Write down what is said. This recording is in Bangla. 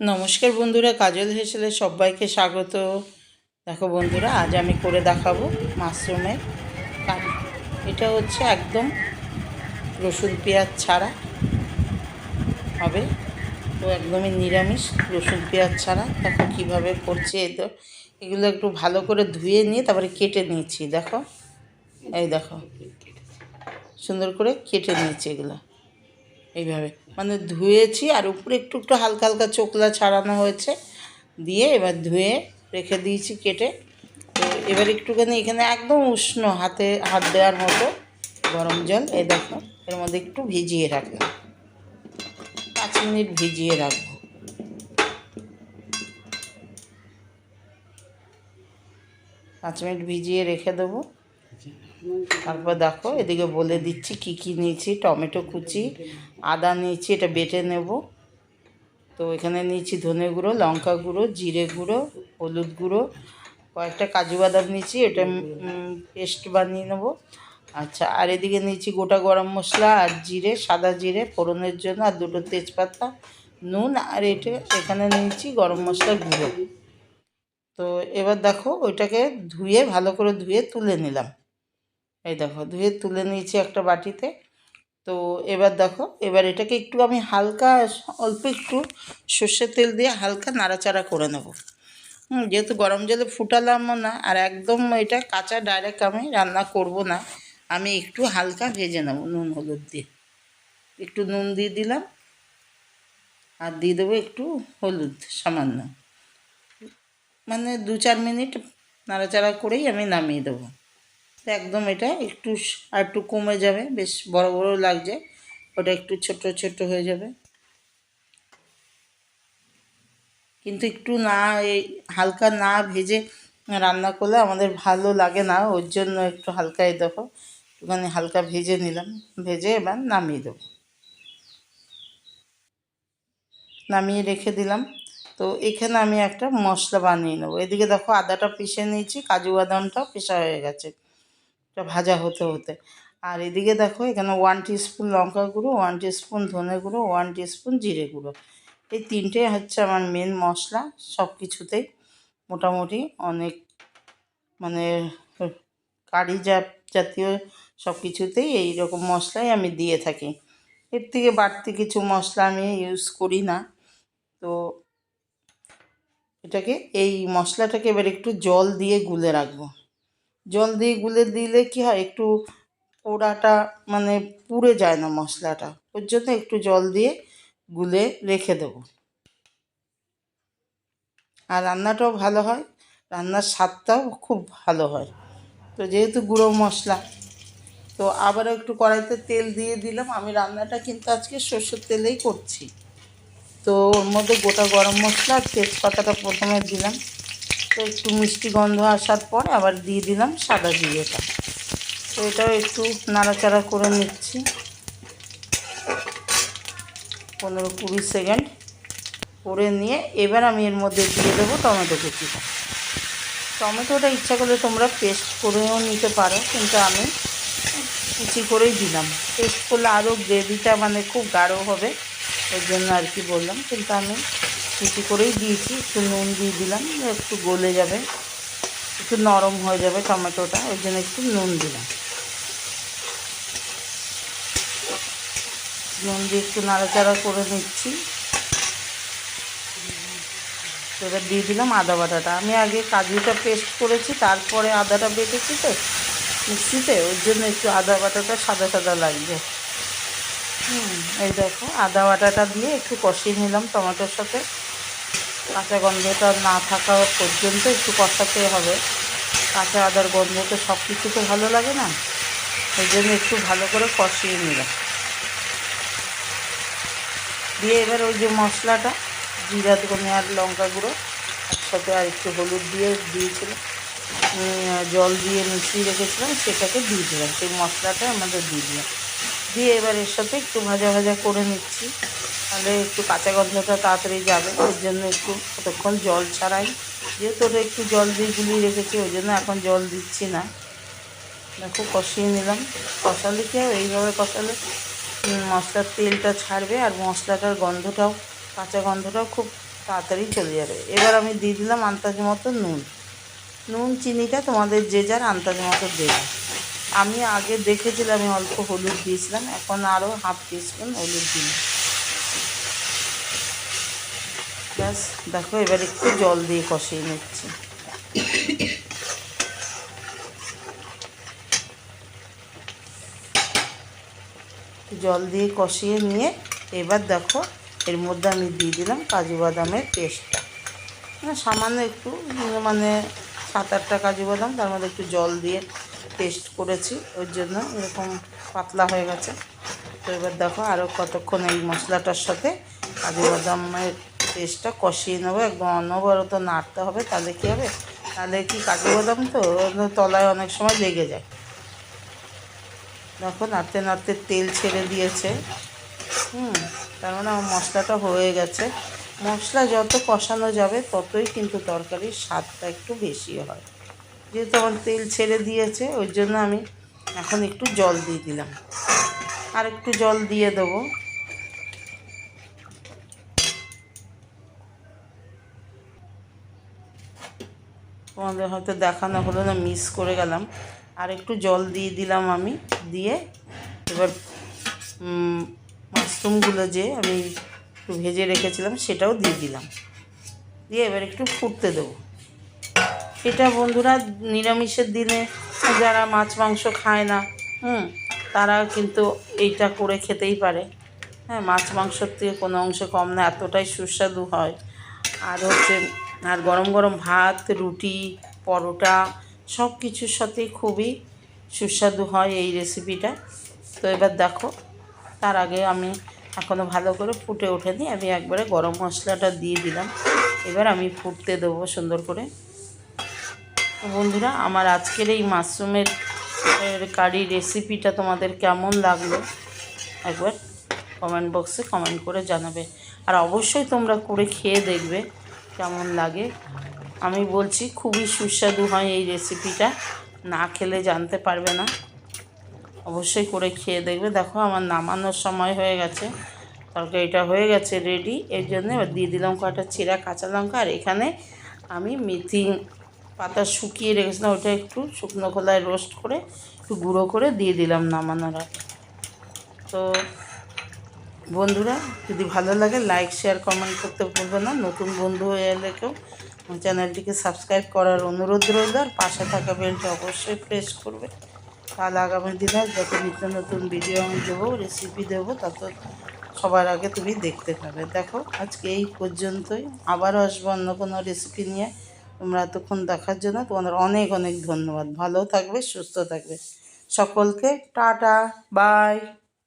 নমস্কার বন্ধুরা, কাজল হেসেলে সবাইকে স্বাগত। দেখো বন্ধুরা, আজ আমি করে দেখাবো মাশরুমের কারি। এটা হচ্ছে একদম রসুন পেঁয়াজ ছাড়া হবে। তো একদমই নিরামিষ রসুন পেঁয়াজ ছাড়া। দেখো কীভাবে করছে এ তো। এগুলো একটু ভালো করে ধুয়ে নিয়ে তারপরে কেটে নিয়েছি, দেখো। এই দেখো, সুন্দর করে কেটে নিয়েছি এগুলো। এইভাবে। মানে ধুয়েছি আর উপরে একটু একটু হালকা হালকা চোকলা ছাড়ানো হয়েছে। দিয়ে এবার ধুয়ে রেখে দিয়েছি কেটে। তো এবার একটুখানি এখানে একদম উষ্ণ হাতে হাত দেওয়ার মতো গরম জল, এই দেখো, এর মধ্যে একটু ভিজিয়ে রাখলাম। পাঁচ মিনিট ভিজিয়ে রাখব। পাঁচ মিনিট ভিজিয়ে রেখে দেবো। তারপর দেখো, এদিকে বলে দিচ্ছি কি কি নিয়েছি, টমেটো কুচি, আদা নিয়েছি, এটা বেটে নেব। তো এখানে নিয়েছি ধনে গুঁড়ো, লঙ্কা গুঁড়ো, জিরে গুঁড়ো, হলুদ গুঁড়ো, কয়েকটা কাজু বাদাম নিয়েছি, এটা পেস্ট বানিয়ে নেব। আচ্ছা আর এদিকে নিয়েছি গোটা গরম মশলা আর জিরে, সাদা জিরে ফোড়নের জন্য, আর দুটো তেজপাতা, নুন, আর এটা, এখানে নিয়েছি গরম মশলা গুঁড়ো। তো এবার দেখো, ওইটাকে ধুয়ে, ভালো করে ধুয়ে তুলে নিলাম। এই দেখো, ধুয়ে তুলে নিয়েছি একটা বাটিতে। তো এবার দেখো, এবার এটাকে একটু আমি হালকা অল্প একটু সর্ষের তেল দিয়ে হালকা নাড়াচাড়া করে নেব। হুম, যেহেতু গরম জলে ফুটালামও না, আর একদম এটা কাঁচা ডাইরেক্ট আমি রান্না করব না, আমি একটু হালকা ভেজে নেব নুন, হলুদ দিয়ে। একটু নুন দিয়ে দিলাম, আর দিয়ে দেবো একটু হলুদ সামান্য। মানে দু চার মিনিট নাড়াচাড়া করেই আমি নামিয়ে দেবো। একদম এটা একটু আর একটু কমে যাবে, বেশ বড় বড় লাগছে। ওটা একটু ছোট ছোট হয়ে যাবে। কিন্তু একটু না, এই হালকা না ভেজে রান্না করলে আমাদের ভালো লাগে না। ওর জন্য একটু হালকা এই দেখো, একটুখানি হালকা ভেজে নিলাম। ভেজে এবার নামিয়ে দেবো। নামিয়ে রেখে দিলাম। তো এখানে আমি একটা মশলা বানিয়ে নেব। এদিকে দেখো আদাটা পিষে নিয়েছি, কাজু বাদামটাও পিষা হয়ে গেছে। এটা ভাজা হতে হতে। আর এদিকে দেখো, এখানে ওয়ান স্পুন লঙ্কা গুঁড়ো ওয়ান স্পুন ধনে গুঁড়ো ওয়ান স্পুন জিরে গুঁড়ো। এই তিনটে হচ্ছে আমার মেন মশলা সব কিছুতেই মোটামুটি অনেক মানে কারি জাতীয় সব কিছুতেই এই রকম মশলাই আমি দিয়ে থাকি। এর থেকে বাড়তি কিছু মশলা আমি ইউজ করি না। তো এটাকে, এই মশলাটাকে এবার একটু জল দিয়ে গুলে রাখব। জল দিয়ে গুলে দিলে কি হয়? একটু পোড়াটা মানে পুড়ে যায় না মশলাটা। ওর জন্য একটু জল দিয়ে গুলে রেখে দেবো। আর রান্নাটাও ভালো হয়। রান্নার স্বাদটাও খুব ভালো হয়। তো যেহেতু গুঁড়ো মশলা, তো আবারও একটু কড়াইতে তেল দিয়ে দিলাম। আমি রান্নাটা কিন্তু আজকে সর্ষের তেলেই করছি। তো ওর মধ্যে গোটা গরম মশলা তেজপাতাটা প্রথমে দিলাম। তো একটু মিষ্টি গন্ধ আসার পর আবার দিয়ে দিলাম সাদা জিরেটা। তো এটাও একটু নাড়াচাড়া করে নিচ্ছি। পনেরো কুড়ি সেকেন্ড করে নিয়ে এবার আমি এর মধ্যে দিয়ে দেবো টমেটো কুচিটা। টমেটোটা ইচ্ছা করলে তোমরা পেস্ট করেও নিতে পারো, কিন্তু আমি কুচি করেই দিলাম। পেস্ট করলে আরও গ্রেভিটা মানে খুব গাঢ় হবে ওই জন্য আর কি বললাম। কিন্তু আমি কুচি করেই দিয়েছি। একটু নুন দিয়ে দিলাম, একটু গলে যাবে, একটু নরম হয়ে যাবে টমেটোটা, ওই জন্য একটু নুন দিলাম। নুন দিয়ে একটু নাড়াচাড়া করে নিচ্ছি। এবার দিয়ে দিলাম আদা বাটাটা। আমি আগে কাজুটা পেস্ট করেছি, তারপরে আদাটা বেটেছি তো, মিক্সিতে, ওই জন্য একটু আদা বাটাটা সাদা সাদা লাগবে। হুম, এই দেখো, আদা বাটাটা দিয়ে একটু কষিয়ে নিলাম টমেটোর সাথে। কাঁচা গন্ধটা না থাকা পর্যন্ত একটু কষাতে হবে। কাঁচা আদার গন্ধ তো সব কিছু তো ভালো লাগে না। ওই জন্য একটু ভালো করে কষিয়ে নিলাম। দিয়ে এবার ওই যে মশলাটা, জিরা ধনে আর লঙ্কা গুঁড়ো, একসাথে আর একটু হলুদ দিয়ে দিয়েছিলাম। জল দিয়ে মিশিয়ে রেখেছিলাম, সেটাকে দিয়ে দিলাম। সেই মশলাটা আমাদের দিয়ে দিলাম। দিয়ে এবার এর সাথে একটু ভাজা ভাজা করে নিচ্ছি। তাহলে একটু কাঁচা গন্ধটা তাড়াতাড়ি যাবে, ওর জন্য একটু কতক্ষণ জল ছাড়াই। যেহেতু ওটা একটু জল দিয়ে গুলিয়ে রেখেছি, ওই জন্য এখন জল দিচ্ছি না। দেখো, কষিয়ে নিলাম। কষালে কি এইভাবে কষালে মশলার তেলটা ছাড়বে আর মশলাটার গন্ধটাও, কাঁচা গন্ধটাও খুব তাড়াতাড়ি চলে যাবে। এবার আমি দিয়ে দিলাম আন্দাজ মতো নুন। নুন, চিনিটা তোমাদের যে যার আন্দাজ মতো দেবে। আমি আগে দেখেছিলাম, আমি অল্প হলুদ দিয়েছিলাম, এখন আরও হাফ টিস্পুন হলুদ দিই ব্যাস, দেখো, এবার একটু জল দিয়ে কষিয়ে নিচ্ছি। জল দিয়ে কষিয়ে নিয়ে এবার দেখো, এর মধ্যে আমি দিয়ে দিলাম কাজু বাদামের পেস্টটা। মানে সামান্য একটু মানে সাত আটটা কাজু বাদাম, তার মধ্যে একটু জল দিয়ে পেস্ট করেছি, ওর জন্য এরকম পাতলা হয়ে গেছে। তো এবার দেখো আরও কতক্ষণ এই মশলাটার সাথে কাজু বাদামের পেস্টটা কষিয়ে নেব একদম অনবরত নাড়তে হবে, তাহলে কী হবে? তাহলে কি কাজু বাদাম তো? তলায় অনেক সময় লেগে যায়। দেখো নাড়তে নাড়তে তেল ছেড়ে দিয়েছে। হুম, তার মানে আমার মশলাটা হয়ে গেছে। মশলা যত কষানো যাবে, ততই কিন্তু তরকারির স্বাদটা একটু বেশি হয়। যেহেতু আমার তেল ছেড়ে দিয়েছে, ওই জন্য আমি এখন একটু জল দিয়ে দিলাম। আর একটু জল দিয়ে দেবো। তোমাদের হয়তো দেখানো হলো না মিস করে গেলাম। আর একটু জল দিয়ে দিলাম আমি, দিয়ে এবার মাশরুমগুলো যে আমি একটু ভেজে রেখেছিলাম, সেটাও দিয়ে দিলাম। দিয়ে এবার একটু ফুটতে দেবো। এটা বন্ধুরা নিরামিষের দিনে যারা মাছ মাংস খায় না, হুম, তারা কিন্তু এইটা করে খেতেই পারে। হ্যাঁ মাছ মাংসর থেকে কোনো অংশ কম না, এতটাই সুস্বাদু হয়। আর হচ্ছে আর গরম গরম ভাত, রুটি, পরোটা সব কিছুর সাথে খুবই সুস্বাদু হয় এই রেসিপিটা তো এবার দেখো, তার আগে আমি এখনও ভালো করে ফুটে ওঠেনি, আমি একবারে গরম মশলাটা দিয়ে দিলাম। এবার আমি ফুটতে দেবো সুন্দর করে। বন্ধুরা, আমার আজকের এই মাশরুমের কারি রেসিপিটা তোমাদের কেমন লাগল, একবার কমেন্ট বক্সে কমেন্ট করে জানাবে। আর অবশ্যই তোমরা করে খেয়ে দেখবে। কেমন লাগে? আমি বলছি, খুবই সুস্বাদু হয় এই রেসিপিটা না খেলে জানতে পারবে না। অবশ্যই করে খেয়ে দেখবে। দেখো, আমার নামানোর সময় হয়ে গেছে। তরকারিটা হয়ে গেছে রেডি এর জন্য দিয়ে দিলাম কয়েকটা চিরা কাঁচা লঙ্কা। আর এখানে আমি মেথি পাতা শুকিয়ে রেখেছিলাম। ওটা একটু শুকনো খোলায় রোস্ট করে, একটু গুঁড়ো করে দিয়ে দিলাম নামানোর তো বন্ধুরা, যদি ভালো লাগে লাইক শেয়ার কমেন্ট করতে ভুলবে না। নতুন বন্ধু হয়ে এলে কেউ চ্যানেলটিকে সাবস্ক্রাইব করার অনুরোধ রইল। আর পাশে থাকা বেলটা অবশ্যই প্রেস করবে। তাহলে আগামী দিনে যত নিত্য নতুন ভিডিও আমি দেবো রেসিপি দেবো, তত সবার আগে তুমি দেখতে পাবে। দেখো, আজকে এই পর্যন্তই। আবারও আসব অন্য কোনো রেসিপি নিয়ে। তোমরা এতক্ষণ দেখার জন্য তোমাদের অনেক অনেক ধন্যবাদ। ভালো থাকবে, সুস্থ থাকবে। সকলকে টাটা বাই